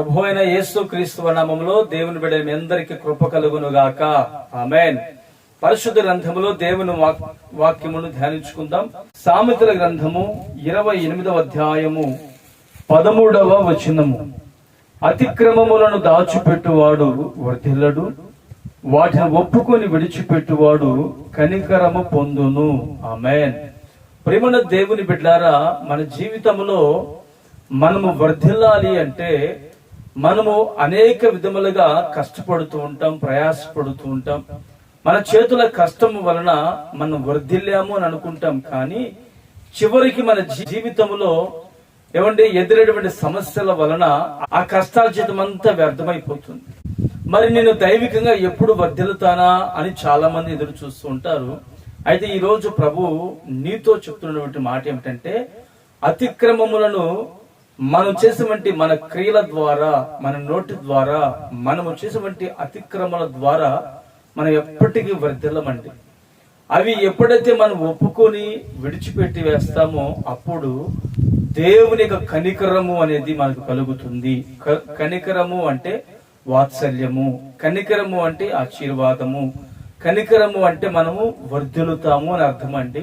ప్రభు అయిన యేసు క్రీస్తు నామములో దేవుని బిడ్డ మీ అందరికి కృప కలుగును గాక ఆమెన్. పరిశుద్ధ గ్రంథములో దేవుని వాక్యమును ధ్యానించుకుందాం. సామెతల గ్రంథము ఇరవై ఎనిమిదవ అధ్యాయము పదమూడవ వచనము. అతిక్రమములను దాచిపెట్టువాడు వర్ధిల్లడు వాటిని ఒప్పుకొని విడిచిపెట్టువాడు కనికరము పొందును. ఆమెన్. ప్రేమన దేవుని బిడ్డారా మన జీవితంలో మనము వర్ధిల్లాలి అంటే మనము అనేక విధములుగా కష్టపడుతూ ఉంటాం ప్రయాసపడుతూ ఉంటాం. మన చేతుల కష్టం వలన మనం వర్ధిల్లాము అని అనుకుంటాం కానీ చివరికి మన జీవితంలో ఏమంటే ఎదురైనటువంటి సమస్యల వలన ఆ కష్టాల అంతా వ్యర్థమైపోతుంది. మరి నేను దైవికంగా ఎప్పుడు వర్ధిల్లుతానా అని చాలా మంది ఎదురు చూస్తూ ఉంటారు. అయితే ఈరోజు ప్రభు నీతో చెప్తున్నటువంటి మాట ఏమిటంటే అతిక్రమములను మనం చేసేటువంటి మన క్రియల ద్వారా మన నోటి ద్వారా మనము చేసేటువంటి అతిక్రమల ద్వారా మనం ఎప్పటికీ వర్ధిల్లమండి అవి ఎప్పుడైతే మనం ఒప్పుకొని విడిచిపెట్టి వేస్తామో అప్పుడు దేవుని యొక్క కనికరము అనేది మనకు కలుగుతుంది. క- కనికరము అంటే వాత్సల్యము కనికరము అంటే ఆశీర్వాదము కనికరము అంటే మనము వర్ధిల్లుతాము అని అర్థం అండి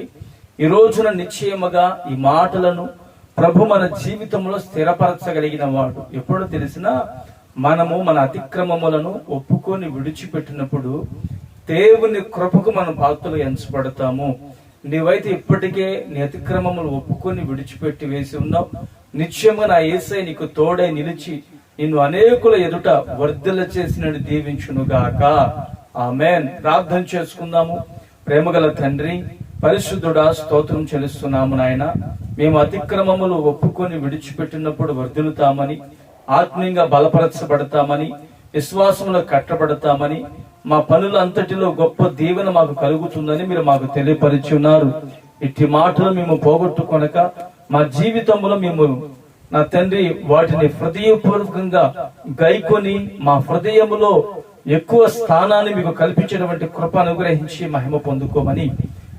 ఈ రోజున నిశ్చయముగా ఈ మాటలను ప్రభు మన జీవితంలో స్థిరపరచగలిగిన వాడు. ఎప్పుడో తెలిసినా మనము మన అతిక్రమములను ఒప్పుకొని విడిచిపెట్టినప్పుడు దేవుని కృపకు మనం పాత్రలు ఎంచబడతాము. నీవైతే ఇప్పటికే నీ అతిక్రమములు ఒప్పుకొని విడిచిపెట్టి వేసి ఉన్నావు. నిశ్చయంగా నా ఏసై నీకు తోడై నిలిచి నిన్ను అనేకుల ఎదుట వర్ధల చేసిన దీవించునుగాక. ఆమెన్. ప్రార్థన చేసుకుందాము. ప్రేమగల తండ్రి పరిశుద్ధుడా స్తోత్రం చెల్లిస్తున్నాము నాయన. మేము అతిక్రమములు ఒప్పుకొని విడిచిపెట్టినప్పుడు వర్ధిల్లుతామని ఆత్మీయంగా బలపరచబడతామని విశ్వాసంలో కట్టబడతామని మా పనులంతటిలో గొప్ప దీవెన మాకు కలుగుతుందని మీరు మాకు తెలియపరిచి ఉన్నారు. ఇట్టి మాటలు మేము పోగొట్టుకొనక మా జీవితంలో మేము నా తండ్రి వాటిని హృదయపూర్వకంగా గైకొని మా హృదయములో ఎక్కువ స్థానాన్ని మీకు కల్పించినటువంటి కృప అనుగ్రహించి మహిమ పొందుకోమని